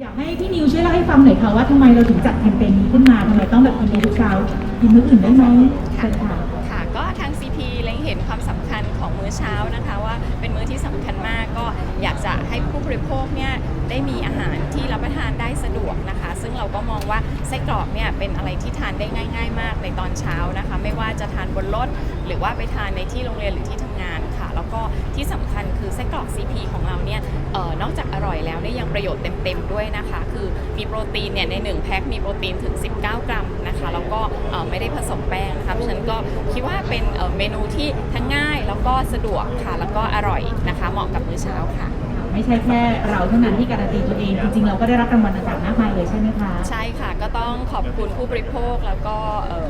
อยากให้พี่นิวช่วยเล่าให้ฟังหน่อยค่ะว่าทำไมเราถึงจัดแคมเปญนี้ขึ้นมาทำไมต้องแบบกินดีทุกเช้ากินมื้ออื่นได้ไหมค่ะ ค่ะ ก็ทาง CP เล็งเห็นความสำคัญของมื้อเช้านะคะว่า ที่สำคัญมากก็อยากจะให้ผู้บริโภคเนี่ยได้มีอาหารที่รับประทานได้สะดวกนะคะ ซึ่งเราก็มองว่าไส้กรอกเนี่ยเป็นอะไรที่ทานได้ง่าย ๆ มากในตอนเช้านะคะ ไม่ว่าจะทานบนรถหรือว่าไปทานในที่โรงเรียนหรือที่ทำงานค่ะ แล้วก็ที่สำคัญคือไส้กรอก CP ของเราเนี่ยออนอกจากอร่อยแล้วเนี่ยยังประโยชน์เต็มๆด้วยนะคะ คือมีโปรตีนเนี่ยในหนึ่งแพ็คมีโปรตีนถึง 19 กรัมนะคะแล้วก็ไม่ได้ผสมแป้งนะคะเพราะฉะนั้นก็คิดว่าเป็นเเมนูที่ทั้งง่าย แล้วก็สะดวกค่ะ แล้วก็อร่อยนะคะ เหมาะกับมื้อเช้าค่ะ ไม่ใช่แค่เราเท่านั้นที่การันตีตัวเอง จริงๆ เราก็ได้รับรางวัลต่างๆมากมายเลยใช่ไหมคะใช่ค่ะ ก็ต้องขอบคุณผู้บริโภคแล้วก็เอ่อ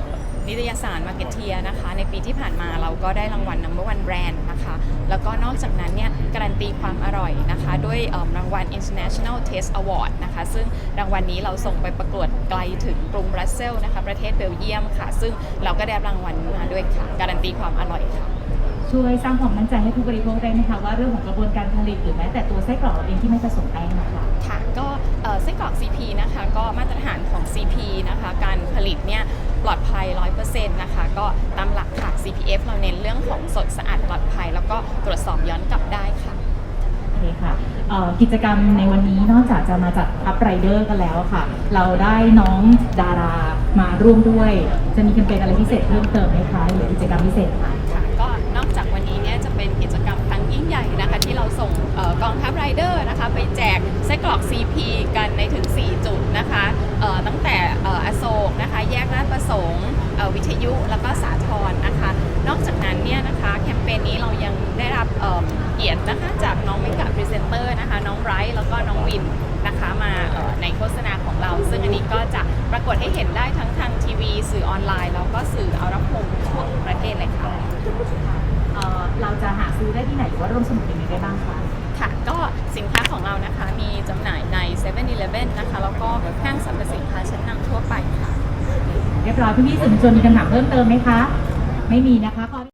นิตยสารมาร์เก็ตเทียนะคะ ในปีที่ผ่านมาเราก็ได้รางวัล Number One Brand นะคะ แล้วก็นอกจากนั้นเนี่ยการันตีความอร่อยนะคะ ด้วยเอิ่มรางวัล International Taste Award นะคะ ซึ่งรางวัลนี้เราส่งไปประกวดไกลถึงกรุงบรัสเซลส์นะคะ ประเทศเบลเยียมค่ะ ซึ่งเราก็ได้รับรางวัลมาด้วยค่ะ การันตีความอร่อยค่ะ ช่วยสร้างความมั่นใจให้ผู้บริโภคได้ไหมคะว่าเรื่องของกระบวนการผลิตหรือแม้แต่ตัวไส้กรอกเราเองที่ไม่ผสมแป้งนะคะค่ะก็เอ่อไส้กรอก CP นะคะ ก็มาตรฐานของ CP นะคะ การผลิตเนี่ยปลอดภัย 100%นะคะ ก็ตามหลักค่ะ CPF เราเน้นเรื่องของสดสะอาดปลอดภัย แล้วก็ตรวจสอบย้อนกลับได้ค่ะโอเคค่ะเอ่อกิจกรรมในวันนี้นอกจากจะมาจัดอัพไรเดอร์กันแล้วค่ะ เราได้น้องดารามาร่วมด้วย จะมีแคมเปญอะไรพิเศษเพิ่มเติมไหมคะหรือกิจกรรมพิเศษค่ะ CP กันในถึง 4 จุดนะคะตั้งแต่อโศกนะคะแยกราชประสงค์วิทยุแล้วก็สาทรนะคะ นอกจากนั้นเนี่ยนะคะแคมเปญนี้เรายังได้รับเกียรตินะคะจากน้องเมกะพรีเซนเตอร์นะคะน้องไบรท์แล้วก็น้องวินนะคะมาในโฆษณาของเรา ซึ่งอันนี้ก็จะปรากฏให้เห็นได้ทั้งทางทีวี สื่อออนไลน์ แล้วก็สื่อเอารับชมทั่วประเทศเลยค่ะเราจะหาซื้อได้ที่ไหนหรือว่าร่วมสนุกยังไงได้บ้างคะ สินค้าของเรานะคะ มีจำหน่ายใน7 e เ e ่ e อนะคะ แล้วก็ห้างสรรพสินค้าชั้นนำทั่วไปค่ะ เรียบร้อยพี่พี่ๆสื่อมวลชนมีคำถามเพิ่มเติมไหมคะ ไม่มีนะคะขอ